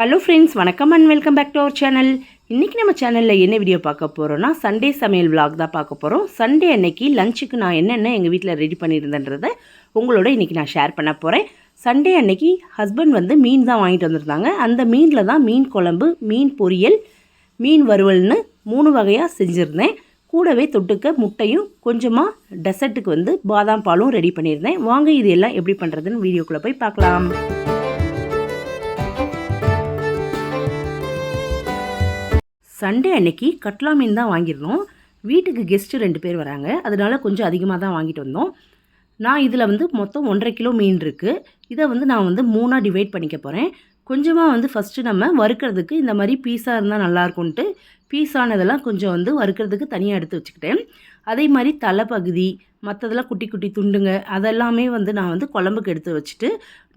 Hello friends வணக்கம் and welcome back to our channel இன்றைக்கி நம்ம சேனலில் என்ன வீடியோ பார்க்க போகிறோன்னா சண்டே சமையல் vlog தான் பார்க்க போகிறோம் சண்டே அன்னைக்கு லஞ்சுக்கு நான் என்னென்ன எங்கள் வீட்டில் ரெடி பண்ணியிருந்தேன்றதை உங்களோட இன்றைக்கி நான் ஷேர் பண்ண போகிறேன் சண்டே அன்னைக்கு ஹஸ்பண்ட் வந்து மீன் தான் வாங்கிட்டு வந்திருந்தாங்க. அந்த மீனில் தான் மீன் குழம்பு மீன் பொரியல் மீன் வறுவல்னு மூணு வகையாக செஞ்சுருந்தேன். கூடவே தொட்டுக்க முட்டையும் கொஞ்சமாக டெசர்ட்டுக்கு வந்து பாதாம் பாலும் ரெடி பண்ணியிருந்தேன். வாங்க இது எல்லாம் எப்படி பண்ணுறதுன்னு வீடியோக்குள்ளே போய் பார்க்கலாம். சண்டே அன்னைக்கு கட்லா மீன் தான் வாங்கியிருந்தோம். வீட்டுக்கு கெஸ்ட்டு ரெண்டு பேர் வராங்க. அதனால கொஞ்சம் அதிகமாக தான் வாங்கிட்டு வந்தோம். நான் இதில் வந்து மொத்தம் ஒன்றரை கிலோ மீன் இருக்குது இதை வந்து நான் வந்து மூணாக டிவைட் பண்ணிக்க போகிறேன் கொஞ்சமாக வந்து ஃபஸ்ட்டு நம்ம வறுக்கிறதுக்கு இந்த மாதிரி பீஸாக இருந்தால் நல்லாயிருக்கும்ன்ட்டு பீஸானதெல்லாம் கொஞ்சம் வந்து வறுக்கிறதுக்கு தனியாக எடுத்து வச்சுக்கிட்டேன். அதே மாதிரி தலைப்பகுதி மற்றதெல்லாம் குட்டி குட்டி துண்டுங்க அதெல்லாமே வந்து நான் வந்து குழம்புக்கு எடுத்து வச்சுட்டு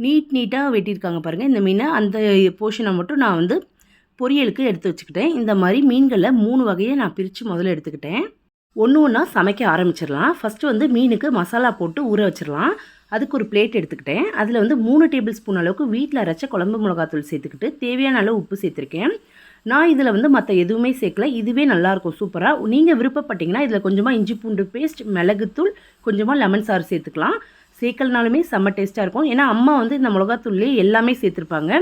நீட் நீட்டாக வெட்டியிருக்காங்க பாருங்கள் இந்த மீனை அந்த போர்ஷனை மட்டும் நான் வந்து பொரியலுக்கு எடுத்து வச்சுக்கிட்டேன். இந்த மாதிரி மீன்களை மூணு வகையை நான் பிரித்து முதல்ல எடுத்துக்கிட்டேன். ஒன்று ஒன்றா சமைக்க ஆரம்பிச்சிடலாம். ஃபஸ்ட்டு வந்து மீனுக்கு மசாலா போட்டு ஊற வச்சிடலாம். அதுக்கு ஒரு பிளேட் எடுத்துக்கிட்டேன். அதில் வந்து மூணு டேபிள் ஸ்பூன் அளவுக்கு வீட்டில் அரைச்ச குழம்பு மிளகாத்தூள் சேர்த்துக்கிட்டு தேவையான அளவு உப்பு சேர்த்துருக்கேன். நான் இதில் வந்து மற்ற எதுவுமே சேர்க்கல. இதுவே நல்லாயிருக்கும் சூப்பராக நீங்கள் விருப்பப்பட்டீங்கன்னா இதில் கொஞ்சமாக இஞ்சி பூண்டு பேஸ்ட் மிளகுத்தூள் கொஞ்சமாக லெமன் சாறு சேர்த்துக்கலாம். சேர்க்கலனாலுமே செம்ம டேஸ்ட்டாக இருக்கும். ஏன்னா அம்மா வந்து இந்த மிளகாத்தூள்லேயே எல்லாமே சேர்த்துருப்பாங்க.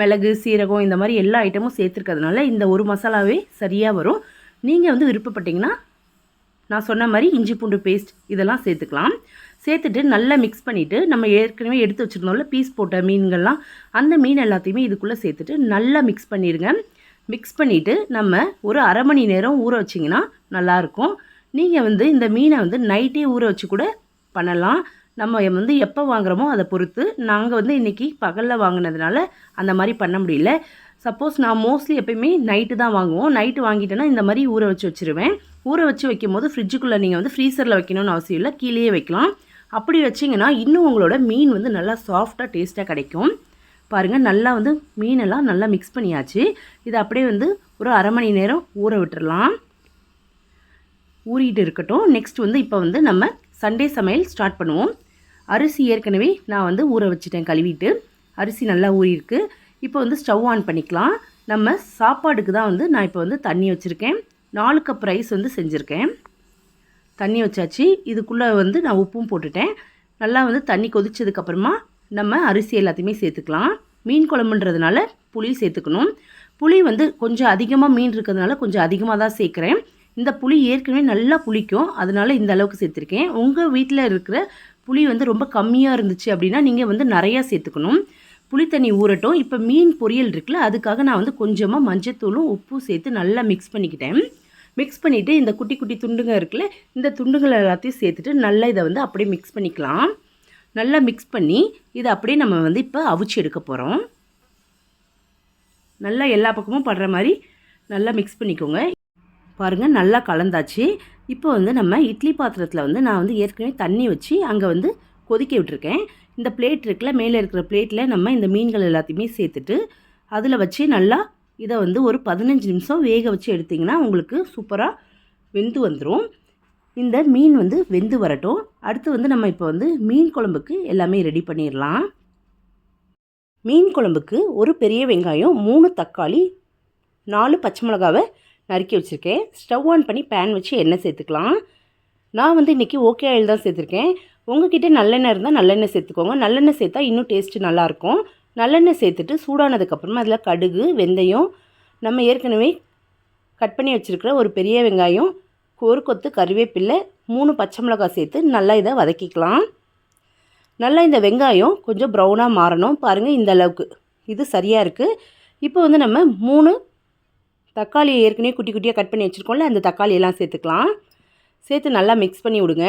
மிளகு சீரகம் இந்த மாதிரி எல்லா ஐட்டமும் சேர்த்துருக்கிறதுனால இந்த ஒரு மசாலாவே சரியாக வரும். நீங்கள் வந்து விருப்பப்பட்டீங்கன்னா நான் சொன்ன மாதிரி இஞ்சி பூண்டு பேஸ்ட் இதெல்லாம் சேர்த்துக்கலாம். சேர்த்துட்டு நல்லா மிக்ஸ் பண்ணிவிட்டு நம்ம ஏற்கனவே எடுத்து வச்சுருந்தோம்ல பீஸ் போட்ட மீன்கள்லாம் அந்த மீன் எல்லாத்தையுமே இதுக்குள்ளே சேர்த்துட்டு நல்லா மிக்ஸ் பண்ணிடுங்க மிக்ஸ் பண்ணிவிட்டு நம்ம ஒரு அரை மணி நேரம் ஊற வச்சிங்கன்னா நல்லாயிருக்கும். நீங்கள் வந்து இந்த மீனை வந்து நைட்டே ஊற வச்சு கூட பண்ணலாம். நம்ம வந்து எப்போ வாங்குறோமோ அதை பொறுத்து நாங்கள் வந்து இன்றைக்கி பகலில் வாங்கினதுனால அந்த மாதிரி பண்ண முடியல. சப்போஸ் நான் மோஸ்ட்லி எப்பயுமே நைட்டு தான் வாங்குவோம். நைட்டு வாங்கிட்டேன்னா இந்த மாதிரி ஊற வச்சு வச்சுருவேன். ஊற வச்சு வைக்கும் போது ஃப்ரிட்ஜுக்குள்ளே நீங்கள் வந்து ஃப்ரீசரில் வைக்கணும்னு அவசியம் இல்லை. கீழேயே வைக்கலாம். அப்படி வச்சிங்கன்னா இன்னும் உங்களோட மீன் வந்து நல்லா சாஃப்டாக டேஸ்ட்டாக கிடைக்கும். பாருங்கள் நல்லா வந்து மீனெல்லாம் நல்லா மிக்ஸ் பண்ணியாச்சு. இதை அப்படியே வந்து ஒரு அரை மணி நேரம் ஊற விட்டுடலாம் ஊறிட்டு இருக்கட்டும். நெக்ஸ்ட் வந்து இப்போ வந்து நம்ம சண்டே சமையல் ஸ்டார்ட் பண்ணுவோம். அரிசி ஏற்கனவே நான் வந்து ஊற வச்சுட்டேன் கழுவிட்டு. அரிசி நல்லா ஊறியிருக்கு. இப்போ வந்து ஸ்டவ் ஆன் பண்ணிக்கலாம். நம்ம சாப்பாடுக்கு தான் வந்து நான் இப்போ வந்து தண்ணி வச்சுருக்கேன். நாலு கப் ரைஸ் வந்து செஞ்சுருக்கேன். தண்ணி வச்சாச்சு. இதுக்குள்ளே வந்து நான் உப்பும் போட்டுட்டேன். நல்லா வந்து தண்ணி கொதித்ததுக்கப்புறமா நம்ம அரிசி எல்லாத்தையுமே சேர்த்துக்கலாம். மீன் குழம்புன்றதுனால புளி சேர்த்துக்கணும். புளி வந்து கொஞ்சம் அதிகமாக மீன் இருக்கிறதுனால கொஞ்சம் அதிகமாக தான் சேர்க்குறேன். இந்த புளி ஏற்கனவே நல்லா புளிக்கும். அதனால இந்த அளவுக்கு சேர்த்துருக்கேன். உங்கள் வீட்டில் இருக்கிற புளி வந்து ரொம்ப கம்மியாக இருந்துச்சு அப்படின்னா நீங்கள் வந்து நிறையா சேர்த்துக்கணும். புளி தண்ணி ஊறட்டும். இப்போ மீன் பொரியல் இருக்குல்ல அதுக்காக நான் வந்து கொஞ்சமாக மஞ்சத்தூளும் உப்பும் சேர்த்து நல்லா மிக்ஸ் பண்ணிக்கிட்டேன். மிக்ஸ் பண்ணிவிட்டு இந்த குட்டி குட்டி துண்டுங்க இருக்குல்ல இந்த துண்டுகள் எல்லாத்தையும் சேர்த்துட்டு நல்லா இதை வந்து அப்படியே மிக்ஸ் பண்ணிக்கலாம். நல்லா மிக்ஸ் பண்ணி இதை அப்படியே நம்ம வந்து இப்போ அவிச்சு எடுக்க போகிறோம் நல்லா எல்லா பக்கமும் படுற மாதிரி நல்லா மிக்ஸ் பண்ணிக்கோங்க. பாருங்கள் நல்லா கலந்தாச்சு. இப்போ வந்து நம்ம இட்லி பாத்திரத்தில் வந்து நான் வந்து ஏற்கனவே தண்ணி வச்சு அங்கே வந்து கொதிக்க விட்டுருக்கேன். இந்த பிளேட் இருக்குல்ல மேலே இருக்கிற பிளேட்டில் நம்ம இந்த மீன்கள் எல்லாத்தையுமே சேர்த்துட்டு அதில் வச்சு நல்லா இதை வந்து ஒரு பதினஞ்சு நிமிஷம் வேக வச்சு எடுத்திங்கன்னா உங்களுக்கு சூப்பராக வெந்து வந்துடும் இந்த மீன் வந்து வெந்து வரட்டும். அடுத்து வந்து நம்ம இப்போ வந்து மீன் குழம்புக்கு எல்லாமே ரெடி பண்ணிடலாம். மீன் குழம்புக்கு ஒரு பெரிய வெங்காயம் மூணு தக்காளி நாலு பச்சை மிளகாவை நறுக்கி வச்சுருக்கேன். ஸ்டவ் ஆன் பண்ணி பேன் வச்சு எண்ணெய் சேர்த்துக்கலாம். நான் வந்து இன்றைக்கி ஓகே ஆயில் தான் சேர்த்துருக்கேன். உங்ககிட்ட நல்லெண்ணெய் இருந்தால் நல்லெண்ணெய் சேர்த்துக்கோங்க. நல்லெண்ணெய் சேர்த்தா இன்னும் டேஸ்ட்டு நல்லாயிருக்கும் நல்லெண்ணெய் சேர்த்துட்டு சூடானதுக்கப்புறமா அதில் கடுகு வெந்தயம் நம்ம ஏற்கனவே கட் பண்ணி வச்சுருக்கிற ஒரு பெரிய வெங்காயம் ஒரு கொத்து கருவேப்பில்லை மூணு பச்சை மிளகாய் சேர்த்து நல்லா இதை வதக்கிக்கலாம். நல்லா இந்த வெங்காயம் கொஞ்சம் ப்ரௌனாக மாறணும். பாருங்கள் இந்த அளவுக்கு. இது சரியாக இருக்குது இப்போ வந்து நம்ம மூணு தக்காளி ஏற்கனவே குட்டி குட்டியாக கட் பண்ணி வச்சுருக்கோம்ல அந்த தக்காளி எல்லாம் சேர்த்துக்கலாம். சேர்த்து நல்லா மிக்ஸ் பண்ணி விடுங்க.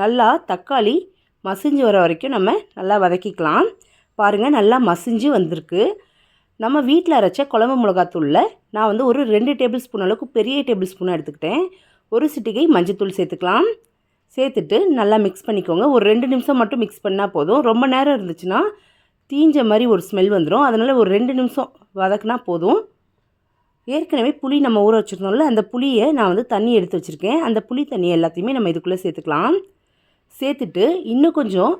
நல்லா தக்காளி மசிஞ்சு வர வரைக்கும் நம்ம நல்லா வதக்கிக்கலாம். பாருங்கள் நல்லா மசிஞ்சு வந்திருக்கு. நம்ம வீட்டில் அரைச்ச குழம்பு மிளகாத்தூளில் நான் வந்து ஒரு ரெண்டு டேபிள் ஸ்பூன் அளவுக்கு பெரிய டேபிள் ஸ்பூனாக எடுத்துக்கிட்டேன். ஒரு சிட்டிகை மஞ்சத்தூள் சேர்த்துக்கலாம். சேர்த்துட்டு நல்லா மிக்ஸ் பண்ணிக்கோங்க. ஒரு ரெண்டு நிமிஷம் மட்டும் மிக்ஸ் பண்ணால் போதும். ரொம்ப நேரம் இருந்துச்சுன்னா தீஞ்ச மாதிரி ஒரு ஸ்மெல் வந்துடும் அதனால் ஒரு ரெண்டு நிமிஷம் வதக்குனா போதும். ஏற்கனவே புளி நம்ம ஊற வச்சுருந்தோம்ல அந்த புளியை நான் வந்து தண்ணி எடுத்து வச்சுருக்கேன். அந்த புளி தண்ணி எல்லாத்தையுமே நம்ம இதுக்குள்ளே சேர்த்துக்கலாம். சேர்த்துட்டு இன்னும் கொஞ்சம்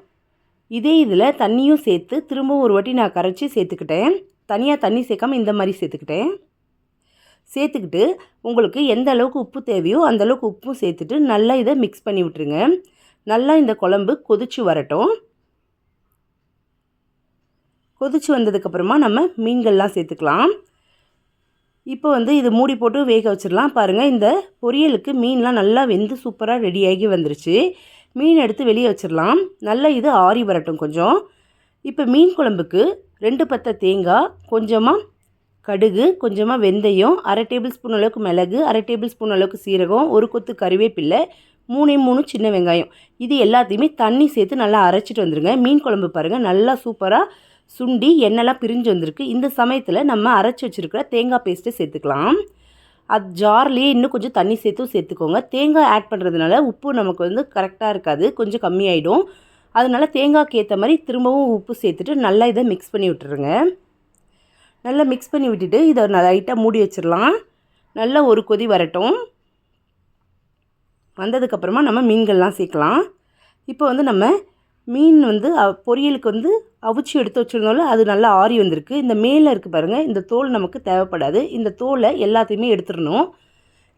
இதே இதில் தண்ணியும் சேர்த்து திரும்பவும் ஒரு வாட்டி நான் கரைச்சி சேர்த்துக்கிட்டேன். தனியாக தண்ணி சேர்க்காம இந்த மாதிரி சேர்த்துக்கிட்டேன். சேர்த்துக்கிட்டு உங்களுக்கு எந்த அளவுக்கு உப்பு தேவையோ அந்தளவுக்கு உப்பும் சேர்த்துட்டு நல்லா இதை மிக்ஸ் பண்ணி விட்டுருங்க. நல்லா இந்த குழம்பு கொதிச்சு வரட்டும். கொதிச்சு வந்ததுக்கப்புறமா நம்ம மீன்கள்லாம் சேர்த்துக்கலாம். இப்போ வந்து இது மூடி போட்டு வேக வச்சிடலாம். பாருங்கள் இந்த பொரியலுக்கு மீன்லாம் நல்லா வெந்து சூப்பராக ரெடியாகி வந்துருச்சு. மீன் எடுத்து வெளியே வச்சிடலாம். நல்லா இது ஆறி வரட்டும் கொஞ்சம். இப்போ மீன் குழம்புக்கு ரெண்டு பத்த தேங்காய் கொஞ்சமாக கடுகு கொஞ்சமாக வெந்தயம் அரை டேபிள் ஸ்பூன் அளவுக்கு மிளகு அரை டேபிள் ஸ்பூன் அளவுக்கு சீரகம் ஒரு கொத்து கருவேப்பில்லை மூணே மூணு சின்ன வெங்காயம். இது எல்லாத்தையுமே தண்ணி சேர்த்து நல்லா அரைச்சிட்டு வந்துடுங்க மீன் குழம்பு பாருங்கள் நல்லா சூப்பராக சுண்டி எண்ணெய்லாம் பிரிஞ்சு வந்திருக்கு. இந்த சமயத்தில் நம்ம அரைச்சி வச்சுருக்கிற தேங்காய் பேஸ்ட்டை சேர்த்துக்கலாம். அது ஜார்லேயே இன்னும் கொஞ்சம் தண்ணி சேர்த்தும் சேர்த்துக்கோங்க. தேங்காய் ஆட் பண்ணுறதுனால உப்பு நமக்கு வந்து கரெக்டாக இருக்காது கொஞ்சம் கம்மியாயிடும். அதனால தேங்காய்க்கு ஏற்ற மாதிரி திரும்பவும் உப்பு சேர்த்துட்டு நல்லா இதை மிக்ஸ் பண்ணி விட்டுருங்க. நல்லா மிக்ஸ் பண்ணி விட்டுட்டு இதை லைட்டாக மூடி வச்சிடலாம். நல்லா ஒரு கொதி வரட்டும். வந்ததுக்கப்புறமா நம்ம மீன்கள்லாம் சேர்க்கலாம். இப்போ வந்து நம்ம மீன் வந்து பொரியலுக்கு வந்து அவிச்சு எடுத்து வச்சுருந்தோம்ல அது நல்லா ஆறி வந்திருக்கு. இந்த மேலே இருக்குது பாருங்கள் இந்த தோல் நமக்கு தேவைப்படாது. இந்த தோலை எல்லாத்தையுமே எடுத்துடணும்.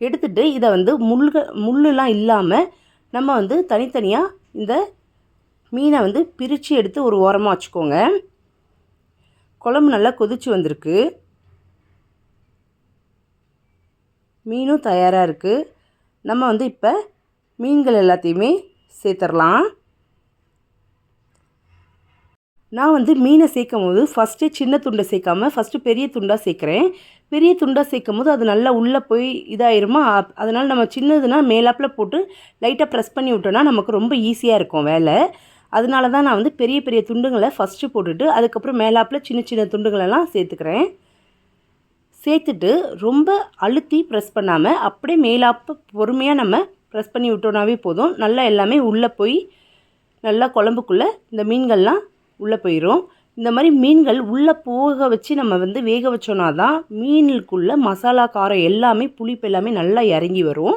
எடுத்துட்டு இதை வந்து முள்க முள்ளெலாம் இல்லாமல் நம்ம வந்து தனித்தனியாக இந்த மீனை வந்து பிரித்து எடுத்து ஒரு ஓரமாக வச்சுக்கோங்க. குழம்பு நல்லா கொதிச்சு வந்திருக்கு. மீனும் தயாராக இருக்குது நம்ம வந்து இப்போ மீன்கள் எல்லாத்தையுமே சேர்த்துடலாம் நான் வந்து மீனை சேர்க்கும் போது ஃபஸ்ட்டு சின்ன துண்டை சேர்க்காம ஃபஸ்ட்டு பெரிய துண்டாக சேர்க்குறேன். பெரிய துண்டாக சேர்க்கும் போது அது நல்லா உள்ளே போய் இதாயிருமா? அதனால் நம்ம சின்னதுன்னா மேலாப்பில் போட்டு லைட்டாக ப்ரெஸ் பண்ணி விட்டோன்னா நமக்கு ரொம்ப ஈஸியாக இருக்கும் வேலை. அதனால தான் நான் வந்து பெரிய பெரிய துண்டுங்களை ஃபஸ்ட்டு போட்டுட்டு அதுக்கப்புறம் மேலாப்பில் சின்ன சின்ன துண்டுகளெல்லாம் சேர்த்துக்கிறேன். சேர்த்துட்டு ரொம்ப அழுத்தி ப்ரெஸ் பண்ணாமல் அப்படியே மேலாப்பு பொறுமையாக நம்ம ப்ரெஸ் பண்ணி விட்டோன்னாவே போதும். நல்லா எல்லாமே உள்ளே போய் நல்லா குழம்புக்குள்ளே இந்த மீன்கள்லாம் உள்ளே போயிடும் இந்த மாதிரி மீன்கள் உள்ளே போக வச்சு நம்ம வந்து வேக வச்சோன்னா தான் மீனுக்குள்ளே மசாலா காரம் எல்லாமே புளிப்பு எல்லாமே நல்லா இறங்கி வரும்.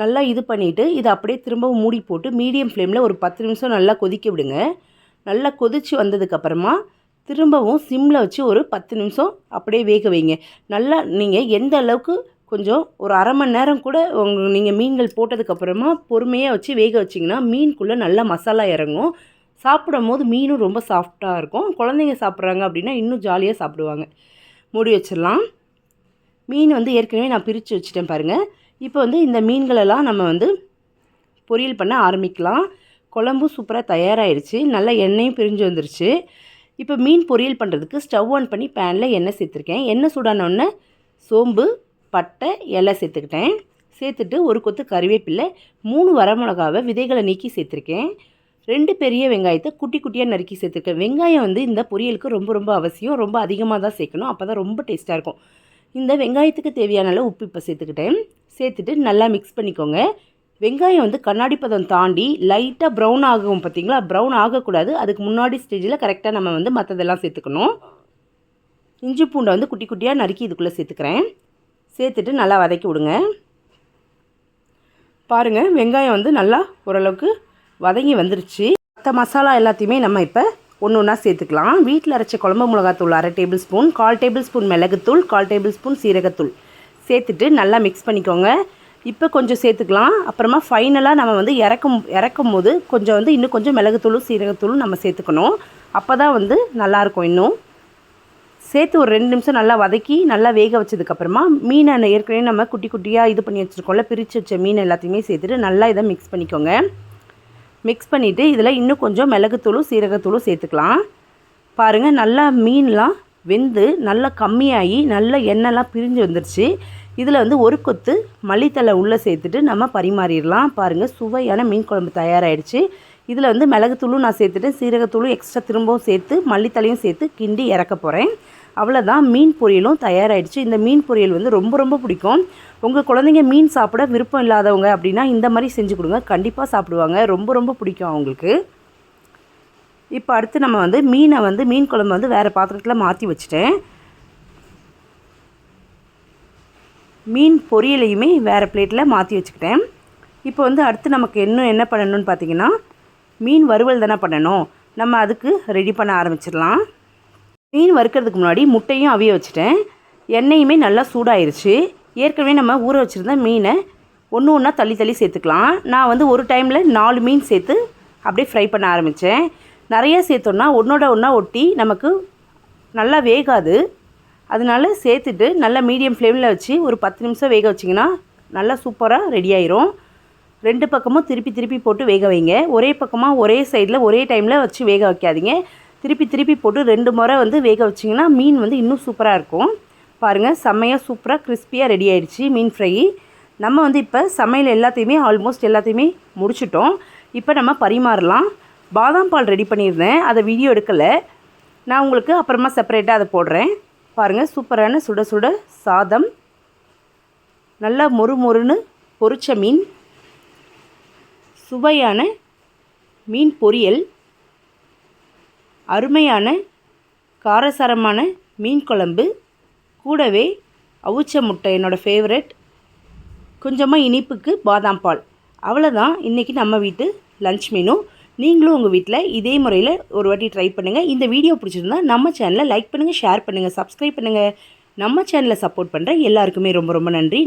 நல்லா இது பண்ணிவிட்டு இதை அப்படியே திரும்பவும் மூடி போட்டு மீடியம் ஃப்ளேமில் ஒரு பத்து நிமிஷம் நல்லா கொதிக்க விடுங்க. நல்லா கொதிச்சு வந்ததுக்கப்புறமா திரும்பவும் சிம்மில் வச்சு ஒரு பத்து நிமிஷம் அப்படியே வேக வைங்க. நல்லா நீங்கள் எந்த அளவுக்கு கொஞ்சம் ஒரு அரை மணி நேரம் கூட உங்க நீங்கள் மீன்கள் போட்டதுக்கப்புறமா பொறுமையாக வச்சு வேக வச்சிங்கன்னா மீனுக்குள்ளே நல்லா மசாலா இறங்கும். சாப்பிடும் போது மீனும் ரொம்ப சாஃப்டாக இருக்கும். குழந்தைங்க சாப்பிட்றாங்க அப்படின்னா இன்னும் ஜாலியாக சாப்பிடுவாங்க. மூடி வச்சிடலாம். மீன் வந்து ஏற்கனவே நான் பிரித்து வச்சுட்டேன் பாருங்கள் இப்போ வந்து இந்த மீன்களெல்லாம் நம்ம வந்து பொரியல் பண்ண ஆரம்பிக்கலாம். குழம்பும் சூப்பராக தயாராகிடுச்சு நல்லா எண்ணெயும் பிரிஞ்சு வந்துருச்சு. இப்போ மீன் பொரியல் பண்ணுறதுக்கு ஸ்டவ் ஆன் பண்ணி பேனில் எண்ணெய் சேர்த்துருக்கேன். எண்ணெய் சூடானோடனே சோம்பு பட்டை எல்லாம் சேர்த்துக்கிட்டேன். சேர்த்துட்டு ஒரு கொத்து கறிவேப்பிலை மூணு வரமிளகாவை விதைகளை நீக்கி சேர்த்துருக்கேன். ரெண்டு பெரிய வெங்காயத்தை குட்டி குட்டியாக நறுக்கி சேர்த்துருக்கேன். வெங்காயம் வந்து இந்த பொரியலுக்கு ரொம்ப ரொம்ப அவசியம். ரொம்ப அதிகமாக தான் சேர்க்கணும். அப்போ தான் ரொம்ப டேஸ்ட்டாக இருக்கும். இந்த வெங்காயத்துக்கு தேவையான அளவு உப்பு இப்போ சேர்த்துக்கிட்டேன். சேர்த்துட்டு நல்லா மிக்ஸ் பண்ணிக்கோங்க. வெங்காயம் வந்து கண்ணாடி பதம் தாண்டி லைட்டாக ப்ரௌன் ஆகும் பார்த்தீங்களா? ப்ரௌன் ஆகக்கூடாது. அதுக்கு முன்னாடி ஸ்டேஜில் கரெக்டாக நம்ம வந்து மற்றதெல்லாம் சேர்த்துக்கணும். இஞ்சி பூண்டை வந்து குட்டி குட்டியாக நறுக்கி இதுக்குள்ளே சேர்த்துக்கிறேன். சேர்த்துட்டு நல்லா வதக்கி விடுங்க. பாருங்கள் வெங்காயம் வந்து நல்லா ஓரளவுக்கு வதங்கி வந்துருச்சு. மற்ற மசாலா எல்லாத்தையுமே நம்ம இப்போ ஒன்று ஒன்றா சேர்த்துக்கலாம். வீட்டில் அரைச்ச குழம்பு மிளகாத்தூள் அரை டேபிள் ஸ்பூன் கால் டேபிள் ஸ்பூன் மிளகுத்தூள் கால் டேபிள் ஸ்பூன் சீரகத்தூள். சேர்த்துட்டு நல்லா மிக்ஸ் பண்ணிக்கோங்க. இப்போ கொஞ்சம் சேர்த்துக்கலாம். அப்புறமா ஃபைனலாக நம்ம வந்து இறக்கும் இறக்கும் போது கொஞ்சம் வந்து இன்னும் கொஞ்சம் மிளகுத்தூளும் சீரகத்தூளும் நம்ம சேர்த்துக்கணும். அப்போ தான் வந்து நல்லாயிருக்கும் இன்னும். சேர்த்து ஒரு ரெண்டு நிமிஷம் நல்லா வதக்கி நல்லா வேக வச்சதுக்கப்புறமா மீனை ஏற்கனவே நம்ம குட்டி குட்டியாக இது பண்ணி வச்சுருக்கோம்ல பிரித்து வச்ச மீன் எல்லாத்தையுமே சேர்த்துட்டு நல்லா இதை மிக்ஸ் பண்ணிக்கோங்க. மிக்ஸ் பண்ணிவிட்டு இதில் இன்னும் கொஞ்சம் மிளகுத்தூளும் சீரகத்தூளும் சேர்த்துக்கலாம். பாருங்கள் நல்லா மீன்லாம் வெந்து நல்லா கம்மியாகி நல்லா எண்ணெய்லாம் பிரிஞ்சு வந்துருச்சு. இதில் வந்து ஒரு கொத்து மல்லித்தலை உள்ளே சேர்த்துட்டு நம்ம பரிமாறிடலாம். பாருங்கள் சுவையான மீன் குழம்பு தயாராகிடுச்சு இதில் வந்து மிளகுத்தூளும் நான் சேர்த்துட்டு சீரகத்தூளும் எக்ஸ்ட்ரா திரும்பவும் சேர்த்து மல்லித்தலையும் சேர்த்து கிண்டி இறக்க போகிறேன் அவ்வளோதான் மீன் பொரியலும் தயாராகிடுச்சு இந்த மீன் பொரியல் வந்து ரொம்ப ரொம்ப பிடிக்கும். உங்கள் குழந்தைங்க மீன் சாப்பிட விருப்பம் இல்லாதவங்க அப்படின்னா இந்த மாதிரி செஞ்சு கொடுங்க. கண்டிப்பாக சாப்பிடுவாங்க. ரொம்ப ரொம்ப பிடிக்கும் அவங்களுக்கு. இப்போ அடுத்து நம்ம வந்து மீனை வந்து மீன் குழம்பு வந்து வேறு பாத்திரத்தில் மாற்றி வச்சுட்டேன். மீன் பொரியலையுமே வேறு பிளேட்டில் மாற்றி வச்சுக்கிட்டேன். இப்போ வந்து அடுத்து நமக்கு இன்னும் என்ன பண்ணணும்னு பார்த்தீங்கன்னா மீன் வறுவல் தானே பண்ணணும். நம்ம அதுக்கு ரெடி பண்ண ஆரம்பிச்சிடலாம். மீன் வறுக்கிறதுக்கு முன்னாடி முட்டையும் அவிய வச்சுட்டேன். எண்ணெயுமே நல்லா சூடாயிருச்சு. ஏற்கனவே நம்ம ஊற வச்சுருந்த மீனை ஒன்று ஒன்றா தள்ளி தள்ளி சேர்த்துக்கலாம். நான் வந்து ஒரு டைமில் நாலு மீன் சேர்த்து அப்படியே ஃப்ரை பண்ண ஆரம்பித்தேன் நிறைய சேர்த்தோன்னா ஒன்றோட ஒன்றா ஒட்டி நமக்கு நல்லா வேகாது. அதனால சேர்த்துட்டு நல்லா மீடியம் ஃப்ளேமில் வச்சு ஒரு பத்து நிமிஷம் வேக வச்சிங்கன்னா நல்லா சூப்பராக ரெடி ஆயிரும். ரெண்டு பக்கமும் திருப்பி திருப்பி போட்டு வேக வைங்க. ஒரே பக்கமாக ஒரே சைடில் ஒரே டைமில் வச்சு வேக வைக்காதீங்க. திருப்பி திருப்பி போட்டு ரெண்டு முறை வந்து வேக வச்சிங்கன்னா மீன் வந்து இன்னும் சூப்பராக இருக்கும். பாருங்கள் செம்மையாக சூப்பராக கிறிஸ்பியாக ரெடி ஆயிடுச்சு மீன் ஃப்ரை நம்ம வந்து இப்போ சமையல் எல்லாத்தையுமே ஆல்மோஸ்ட் எல்லாத்தையுமே முடிச்சிட்டோம். இப்போ நம்ம பரிமாறலாம். பாதாம் பால் ரெடி பண்ணியிருந்தேன். அதை வீடியோ எடுக்கலை. நான் உங்களுக்கு அப்புறமா செப்பரேட்டாக அதை போடுறேன். பாருங்கள் சூப்பரான சுட சுட சாதம். நல்லா மொறு மொறுன்னு பொரிச்ச மீன். சுவையான மீன் பொரியல். அருமையான காரசாரமான மீன் குழம்பு. கூடவே அவுச்ச முட்டை என்னோடய ஃபேவரட் கொஞ்சமாக இனிப்புக்கு பாதாம் பால். அவ்வளோதான் இன்றைக்கி நம்ம வீட்டு லன்ச் மெனு நீங்களும் உங்கள் வீட்டில் இதே முறையில் ஒரு வாட்டி ட்ரை பண்ணுங்கள் இந்த வீடியோ பிடிச்சிருந்தா நம்ம சேனலை லைக் பண்ணுங்கள் ஷேர் பண்ணுங்கள் சப்ஸ்கிரைப் பண்ணுங்கள் நம்ம சேனலை சப்போர்ட் பண்ணுற எல்லாருக்குமே ரொம்ப ரொம்ப நன்றி.